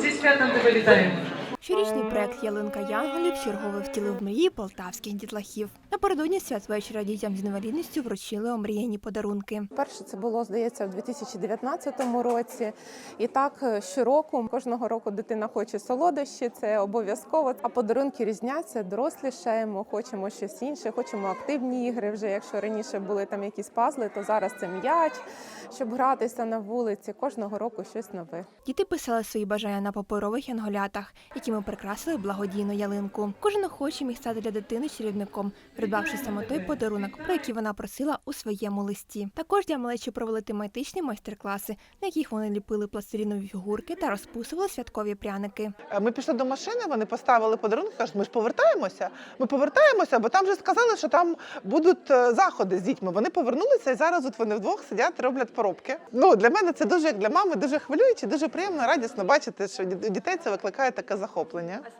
Siz fiyatını da böyle tanıyın. Щорічний проект Ялинка Янголів чергове втілив мрії полтавських дітлахів. Напередодні святвечора дітям з інвалідністю вручили омріяні подарунки. Перше це було, здається, в 2019 році. І так е, щороку, кожного року дитина хоче солодощі, це обов'язково. А подарунки різняться, дорослішаємо, хочемо щось інше, хочемо активні ігри. Вже якщо раніше були там якісь пазли, то зараз це м'яч, щоб гратися на вулиці. Кожного року щось нове. Діти писали свої бажання на паперових янголятах, якими прикрасили благодійну ялинку. Кожен охочий міг стати для дитини чарівником, придбавши саме той подарунок, про який вона просила у своєму листі. Також для малечі провели тематичні майстер-класи, на яких вони ліпили пластилінові фігурки та розписували святкові пряники. Е, Ми пішли до машини, вони поставили подарунки, кажуть, ми ж повертаємося. Ми повертаємося, бо там вже сказали, що там будуть е, заходи з дітьми. Вони повернулися і зараз от вони вдвох сидять, роблять поробки. Ну для мене це дуже як для мами дуже хвилююче, дуже приємно, радісно бачити, що дітей це викликає таке захоплення.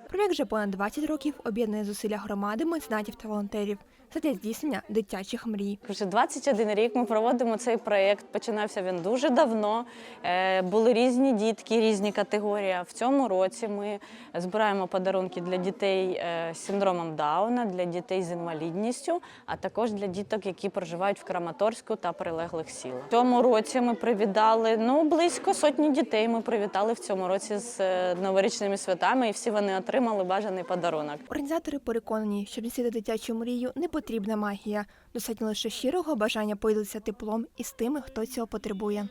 Проєкт вже понад 20 років об'єднує зусилля громади, меценатів та волонтерів задля здійснення дитячих мрій. Вже 21 рік ми проводимо цей проєкт. Починався він дуже давно. Е, Були різні дітки, різні категорії. В цьому році ми збираємо подарунки для дітей е, з синдромом Дауна, для дітей з інвалідністю, а також для діток, які проживають в Краматорську та прилеглих сілах. В цьому році ми привітали ну близько сотні дітей. Ми привітали в цьому році з е, новорічними святами, і всі вони отримали бажаний подарунок. Організатори переконані, щоб здійснити дитячу мрію, не потрібна магія. Достатньо лише щирого бажання поділитися теплом із тими, хто цього потребує.